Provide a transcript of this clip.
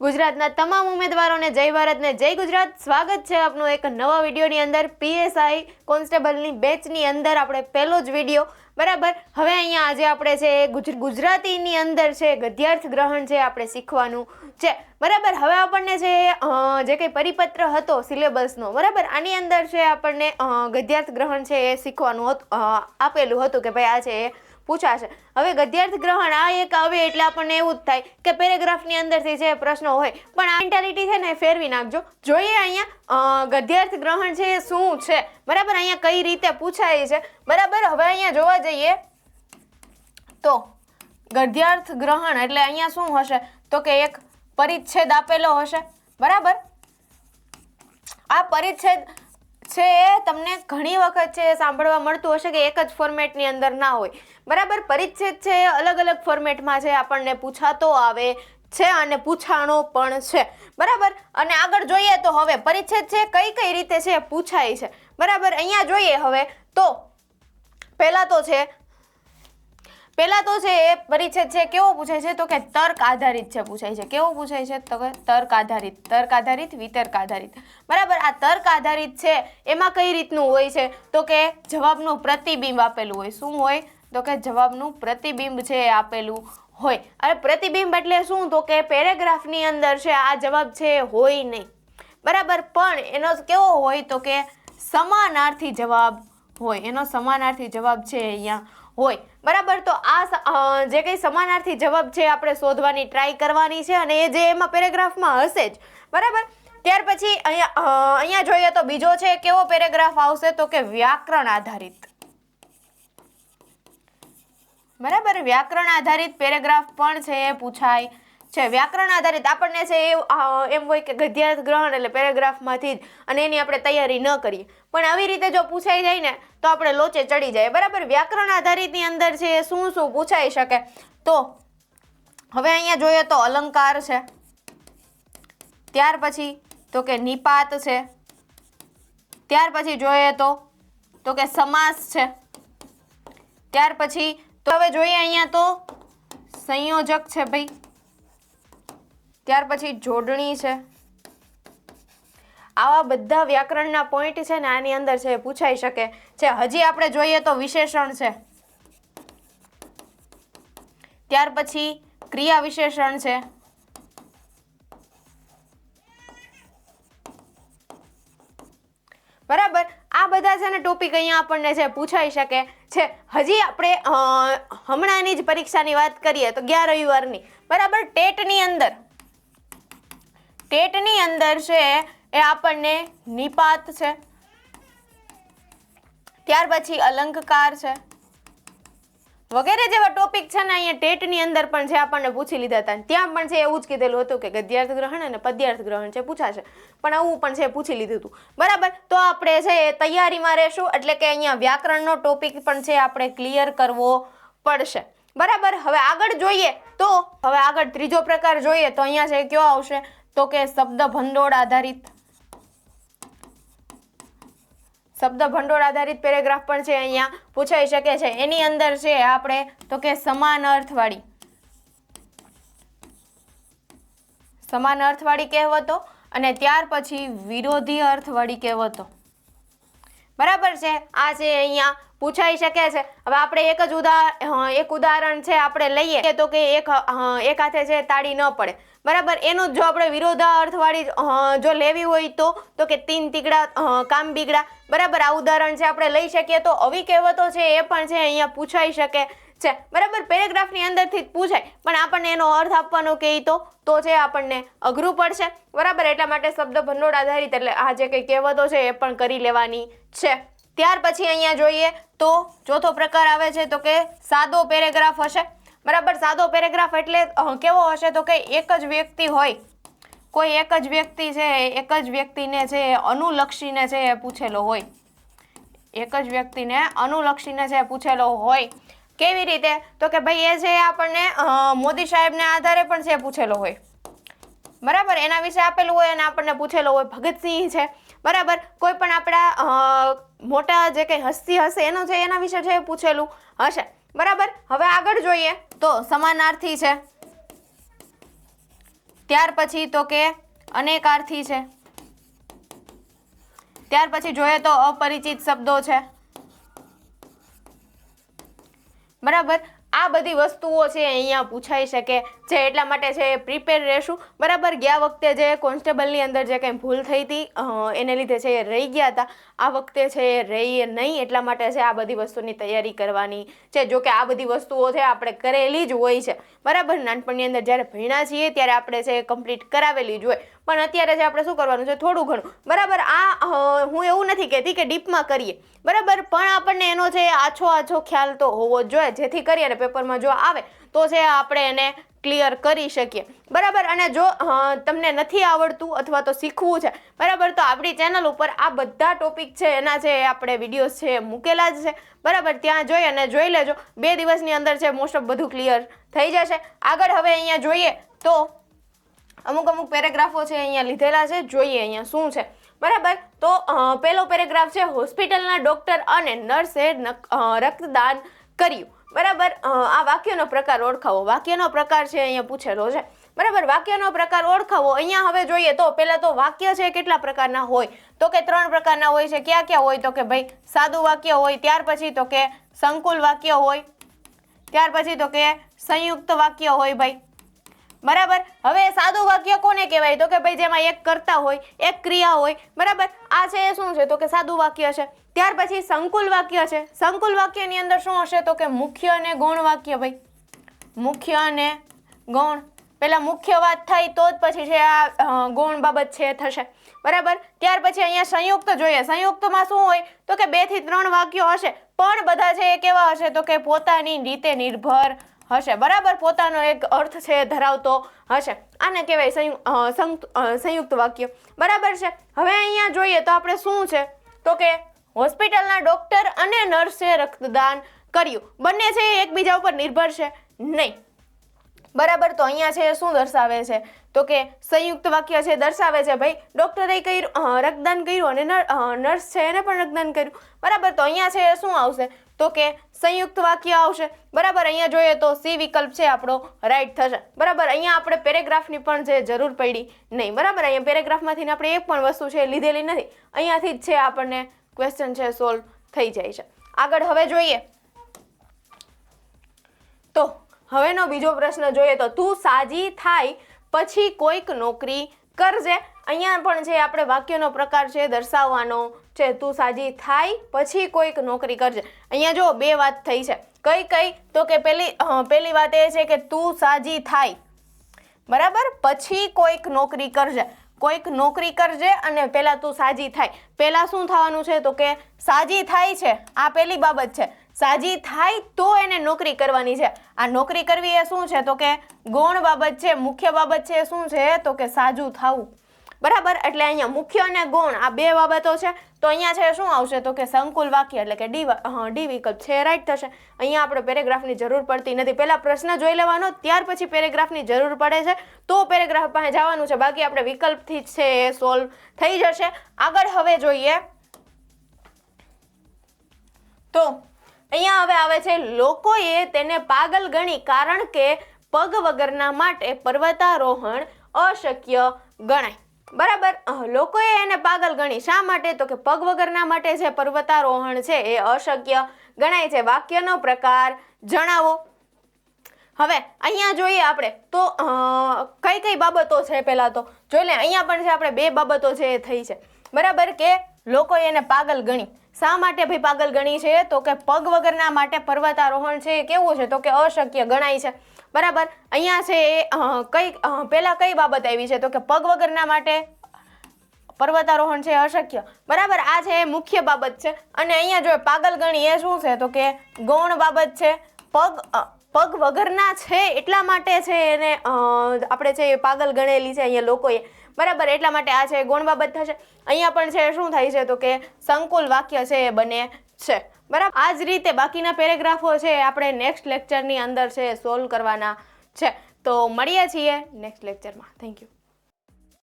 ગુજરાતના તમામ ઉમેદવારોને જય ભારતને જય ગુજરાત. સ્વાગત છે આપનું એક નવા વિડીયોની અંદર. પીએસઆઈ કોન્સ્ટેબલની બેચની અંદર આપણે પહેલો જ વીડિયો. બરાબર? હવે અહીંયા આજે આપણે છે ગુજરાતીની અંદર છે ગદ્યાર્થ ગ્રહણ છે આપણે શીખવાનું છે. બરાબર? હવે આપણને છે જે કંઈ પરિપત્ર હતો સિલેબસનો, બરાબર? આની અંદર છે આપણને ગદ્યાર્થ ગ્રહણ છે એ શીખવાનું આપેલું હતું કે ભાઈ આ છે પૂછાશે. હવે ગદ્યાર્થ ગ્રહણ આ એક આવે એટલે આપણને એવું જ થાય કે પેરેગ્રાફની અંદરથી જે પ્રશ્નો હોય, પણ આ મેન્ટાલિટી છે ને ફેરવી નાખજો. જોઈએ અહીંયા ગદ્યાર્થ ગ્રહણ છે એ શું છે? બરાબર? અહીંયા કઈ રીતે પૂછાય છે? બરાબર? હવે અહીંયા જોવા જઈએ તો ગદ્યાર્થ ગ્રહણ એટલે અહીંયા શું હશે? તો કે એક પરિચ્છેદ આપેલો હશે. બરાબર? આ પરિચ્છેદ છે, તમને ઘણી વખત છે સાંભળવા મળતું હશે કે એક જ ફોર્મેટની અંદર ના હોય. બરાબર? પરિચ્છેદ છે અલગ અલગ ફોર્મેટમાં છે, આપણને પૂછાતો આવે છે અને પૂછાણો પણ છે. બરાબર? અને આગળ જોઈએ તો હવે પરિચ્છેદ છે, કઈ કઈ રીતે છે પૂછાય છે. બરાબર? અહીંયા જોઈએ હવે તો પહેલાં તો છે પહેલા તો છે એ પરિચ્છેદ છે, કેવો પૂછાય છે? તો કે તર્ક આધારિત છે પૂછાય છે. કેવો પૂછાય છે? તો કે તર્ક આધારિત તર્ક આધારિત, વિતર્ક આધારિત. બરાબર, આ તર્ક આધારિત છે, એમાં કઈ રીતનું હોય છે? તો કે જવાબનું પ્રતિબિંબ આપેલું હોય. શું હોય? તો કે જવાબનું પ્રતિબિંબ છે એ આપેલું હોય. અને પ્રતિબિંબ એટલે શું? તો કે પેરેગ્રાફની અંદર છે, આ જવાબ છે, હોય નહીં. બરાબર, પણ એનો કેવો હોય? તો કે સમાનાર્થી જવાબ હોય. એનો સમાનાર્થી જવાબ છે અહીંયા હોય. બરાબર, તો આ જે કંઈ સમાનાર્થી જવાબ છે, આપણે શોધવાની ટ્રાય કરવાની છે અને એ જે એમાં પેરેગ્રાફમાં હશે જ. બરાબર? ત્યાર પછી અહીંયા અહીંયા જોઈએ તો બીજો છે, કેવો પેરેગ્રાફ આવશે? તો કે વ્યાકરણ આધારિત. બરાબર? વ્યાકરણ આધારિત પેરેગ્રાફ પણ છે એ પૂછાય. છે. વ્યાકરણ આધારિત આપણને છે એ એમ હોય કે ગદ્યાર્થ ગ્રહણ એટલે પેરેગ્રાફમાંથી જ અને એની આપણે તૈયારી ન કરીએ. પણ આવી રીતે જો પૂછાઈ જાય ને, તો આપણે લોચે ચડી જાય. બરાબર? વ્યાકરણ આધારિતની અંદર છે એ શું શું પૂછાઈ શકે? તો, હવે અહીંયા જોઈએ તો અલંકાર છે. ત્યાર પછી તો કે નિપાત છે. ત્યાર પછી જોઈએ તો તો કે સમાસ છે. ત્યાર પછી તો હવે જોઈએ અહીંયા તો સંયોજક છે ભાઈ. ત્યાર પછી જોડણી છે. આવા બધા વ્યાકરણના પોઈન્ટ છે ને આની અંદર છે પૂછાઈ શકે. છે, હજી આપણે જોઈએ તો વિશેષણ છે. ત્યાર પછી ક્રિયા વિશેષણ છે. બરાબર? આ બધા છે ને ટોપિક અહીંયા આપણને છે પૂછાઈ શકે. છે, હજી આપણે હમણાંની જ પરીક્ષાની વાત કરીએ તો ગયા રવિવારની. બરાબર? ટેટની અંદર. ટેટની અંદર છે એ આપણને નિપાત છે. ત્યાર પછી અલંકાર છે. વગેરે જેવા ટોપિક છે ને અહીંયા ટેટની અંદર પણ જે આપણને પૂછી લીધા હતા ત્યાં પણ છે એવું જ કીધેલું હતું કે ગદ્યાર્થ ગ્રહણ અને પદ્યાર્થ ગ્રહણ છે પૂછાશે. પણ આવું પણ છે પૂછી લીધું હતું. બરાબર? તો આપણે છે એ તૈયારીમાં રહેશું એટલે કે અહીંયા વ્યાકરણનો ટોપિક પણ છે આપણે ક્લિયર કરવો પડશે. બરાબર? હવે આગળ જોઈએ તો, હવે આગળ ત્રીજો પ્રકાર જોઈએ તો અહીંયા છે કયો આવશે? તો કે શબ્દ ભંડોળ આધારિત. શબ્દ ભંડોળ આધારિત પેરેગ્રાફ પણ છે અહીંયા પૂછાઈ શકે છે. એની અંદર છે આપણે તો કે સમાન અર્થવાળી. સમાન અર્થવાળી કહેવતો અને ત્યાર પછી વિરોધી અર્થવાળી કહેવતો. બરાબર છે? આ છે અહીંયા પૂછાઈ શકે છે. હવે આપણે એક જ ઉદાહરણ એક ઉદાહરણ છે આપણે લઈએ તો કે એક એક હાથે છે તાળી ન પડે. બરાબર? એનું જ આપણે વિરોધાર્થવાળી જો લેવી હોય તો તો કે તીન તીગડા કામ બીગડા. બરાબર? આ ઉદાહરણ છે આપણે લઈ શકીએ તો આવી કહેવતો છે એ પણ છે, અહીંયા પૂછાઈ શકે. છે. બરાબર, પેરેગ્રાફની અંદરથી જ પૂછાય. પણ આપણને એનો અર્થ આપવાનો કે તો તો છે આપણને અઘરું પડશે. બરાબર, એટલા માટે શબ્દ ભંડોળ આધારિત, એટલે આ જે કંઈ કહેવતો છે એ પણ કરી લેવાની છે. ત્યાર પછી અહીંયા જોઈએ તો ચોથો પ્રકાર આવે છે તો કે સાદો પેરેગ્રાફ હશે. બરાબર, સાદો પેરેગ્રાફ એટલે કેવો હશે તો કે એક જ વ્યક્તિ હોય. કોઈ એક જ વ્યક્તિ છે, એક જ વ્યક્તિને છે અનુલક્ષીને છે એ પૂછેલો હોય. એક જ વ્યક્તિને અનુલક્ષીને છે પૂછેલો હોય. કેવી રીતે? તો કે ભાઈ, એ છે આપણને મોદી સાહેબને આધારે પણ છે પૂછેલો હોય. બરાબર? એના વિશે આપેલું હોય અને આપણને પૂછેલો હોય ભગતસિંહ છે. બરાબર? કોઈ પણ આપણા મોટા જે કંઈ હસ્તી હશે, એનો છે એના વિશે છે પૂછેલું હશે. બરાબર? હવે આગળ જોઈએ. તો સમાનાર્થી છે. ત્યાર પછી તો કે અનેકાર્થી છે. ત્યાર પછી જોઈએ તો અપરિચિત શબ્દો છે. બરાબર? આ બધી વસ્તુઓ છે અહીંયા પૂછાઈ શકે જે એટલા માટે છે પ્રિપેર રહેશું. બરાબર? ગયા વખતે જે કોન્સ્ટેબલની અંદર જે કંઈ ભૂલ થઈ હતી એને લીધે છે એ રહી ગયા હતા. આ વખતે છે એ રહીએ નહીં, એટલા માટે છે આ બધી વસ્તુની તૈયારી કરવાની છે. જો કે આ બધી વસ્તુઓ છે આપણે કરેલી જ હોય છે. બરાબર? નાનપણની અંદર જ્યારે ભણ્યા છીએ, ત્યારે આપણે છે કમ્પ્લીટ કરાવેલી જ હોય. પણ અત્યારે જે આપણે શું કરવાનું છે, થોડું ઘણું. બરાબર, આ હું એવું નથી કહેતી કે ડીપમાં કરીએ. બરાબર, પણ આપણને એનો જે આછો આછો ખ્યાલ તો હોવો જોઈએ. જેથી કરી અને પેપરમાં જો આવે, તો છે આપણે એને ક્લિયર કરી શકીએ. બરાબર, અને જો તમને નથી આવડતું અથવા તો શીખવું છે, બરાબર, તો આપણી ચેનલ ઉપર આ બધા ટોપિક છે, એના જે આપણે વિડીયોઝ છે મૂકેલા જ છે. બરાબર, ત્યાં જોઈ અને જોઈ લેજો. બે દિવસની અંદર છે મોસ્ટ ઓફ બધું ક્લિયર થઈ જશે. આગળ હવે અહીંયા જોઈએ તો અમુક અમુક પેરેગ્રાફો છે અહીંયા લીધેલા છે, જોઈએ અહીંયા શું છે. બરાબર? તો પહેલો પેરેગ્રાફ છે, હોસ્પિટલના ડૉક્ટર અને નર્સે રક્તદાન કર્યું. બરાબર? આ વાક્યનો પ્રકાર ઓળખાવો. વાક્યનો પ્રકાર છે અહીંયા પૂછેલો છે. બરાબર? વાક્યનો પ્રકાર ઓળખાવો. અહીંયા હવે જોઈએ તો પહેલાં તો વાક્ય છે કેટલા પ્રકારના હોય? તો કે ત્રણ પ્રકારના હોય છે, ક્યાં ક્યાં હોય? તો કે ભાઈ સાદું વાક્ય હોય, ત્યાર પછી તો કે સંકુલ વાક્ય હોય, ત્યાર પછી તો કે સંયુક્ત વાક્ય હોય ભાઈ. બરાબર? હવે સાદું વાક્ય કોને કહેવાય? તો કે ભાઈ જેમાં એક કરતા હોય, એક ક્રિયા હોય, બરાબર? આ છે એ શું છે? તો કે સાદું વાક્ય છે. ત્યાર પછી સંકુલ વાક્ય છે. સંકુલ વાક્યની અંદર શું હશે? તો કે મુખ્ય અને ગૌણ વાક્ય, ભાઈ. મુખ્ય અને ગૌણ. પહેલાં મુખ્ય વાત થાય તો જ પછી છે આ ગૌણ બાબત છે થશે. બરાબર? ત્યાર પછી અહીંયા સંયુક્ત જોઈએ. સંયુક્તમાં શું હોય? તો કે બેથી ત્રણ વાક્યો હશે. પણ બધા છે એ કેવા હશે? તો કે પોતાની રીતે નિર્ભર હશે. બરાબર, પોતાનો એક અર્થ છે ધરાવતો હશે. આને કહેવાય સંયુક્ત વાક્ય. બરાબર છે? હવે અહીંયા જોઈએ તો આપણે શું છે? તો કે હોસ્પિટલના ડોક્ટર અને નર્સે રક્તદાન કર્યું. બંને છે એકબીજા ઉપર નિર્ભર છે? નહીં. બરાબર, તો અહીંયા છે શું દર્શાવે છે? તો કે સંયુક્ત વાક્ય છે દર્શાવે છે, ભાઈ, ડોક્ટરે કર્યું રક્તદાન કર્યું અને નર- નર્સ છે એને પણ રક્તદાન કર્યું. બરાબર, તો અહીંયા છે શું આવશે? તો કે સંયુક્ત વાક્ય આવશે. બરાબર, અહીંયા જોઈએ તો સી વિકલ્પ છે આપણો રાઈટ થશે. બરાબર, અહીંયા આપણે પેરેગ્રાફની પણ જે જરૂર પડી નહીં. બરાબર, અહીંયા પેરેગ્રાફમાંથી આપણે એક પણ વસ્તુ છે લીધેલી નથી. અહીંયાથી જ છે આપણને ક્વેશ્ચન છે સોલ્વ થઈ જાય છે. આગળ હવે જોઈએ. તો હવેનો બીજો પ્રશ્ન જોઈએ તો તું સાજી થાય પછી કોઈક નોકરી કરજે. અહીંયા પણ જે આપણે વાક્યનો પ્રકાર છે દર્શાવવાનો છે તું સાજી થાય, પછી કોઈક નોકરી કરજે અહીંયા જો બે વાત થઈ છે. કઈ કઈ? તો કે પેલી પેલી વાત એ છે કે તું સાજી થાય. બરાબર? પછી કોઈક નોકરી કરજે કોઈક નોકરી કરજે અને પહેલાં તું સાજી થાય. પહેલાં શું થવાનું છે? તો કે સાજી થાય છે. આ પહેલી બાબત છે. સાજી થાય તો એને નોકરી કરવાની છે. આ નોકરી કરવી એ શું છે? તો કે ગૌણ બાબત છે, મુખ્ય બાબત છે શું છે? તો કે સાજું થવું. બરાબર? એટલે અહીંયા મુખ્ય અને ગૌણ, આ બે બાબતો છે. તો અહીંયા છે, શું આવશે? તો કે સંકુલ વાક્ય, એટલે કે ડી ડી વિકલ્પ છે, રાઈટ થશે. અહીંયા આપણે પેરેગ્રાફની જરૂર પડતી નથી. પહેલાં પ્રશ્ન જોઈ લેવાનો, ત્યાર પછી પેરેગ્રાફની જરૂર પડે છે. તો પેરેગ્રાફ પાસે જવાનું છે. બાકી આપણે વિકલ્પથી જ છે, એ સોલ્વ થઈ જશે. આગળ હવે જોઈએ. તો અહીંયા હવે આવે છે, લોકોએ તેને પાગલ ગણી કારણ કે પગ વગરના માટે પર્વતારોહણ અશક્ય ગણાય. બરાબર? લોકોએ એને પાગલ ગણી. શા માટે? તો કે પગ વગરના માટે જે પર્વતારોહણ છે એ અશક્ય ગણાય છે. વાક્યનો પ્રકાર જણાવો. હવે, અહીંયા જોઈએ આપણે. તો કઈ કઈ બાબતો છે પહેલાં તો? જોઈ લે, અહીંયા પણ છે આપણે બે બાબતો છે એ થઈ છે. બરાબર કે લોકોએ એને પાગલ ગણી. શા માટે ભાઈ પાગલ ગણી છે? તો કે પગ વગરના માટે પર્વતારોહણ છે કેવું છે? તો કે અશક્ય ગણાય છે. બરાબર? અહીંયા છે એ કઈ પહેલાં કઈ બાબત આવી છે? તો કે પગ વગરના માટે પર્વતારોહણ છે અશક્ય. બરાબર? આ છે મુખ્ય બાબત છે. અને અહીંયા જો પાગલ ગણી એ શું છે? તો કે ગૌણ બાબત છે. પગ પગ વગરના છે એટલા માટે છે એને આપણે છે એ પાગલ ગણેલી છે અહીંયા લોકોએ, બરાબર, એટલા માટે આ છે ગૌણ બાબત થશે અહીંયા પણ છે, શું થાય છે તો કે સંકુલ વાક્ય છે એ બને છે. બરાબર? આ જ રીતે બાકીના પેરેગ્રાફો છે આપણે નેક્સ્ટ લેક્ચરની અંદર છે સોલ્વ કરવાના છે. તો મળીએ છીએ નેક્સ્ટ લેક્ચરમાં થેન્ક યુ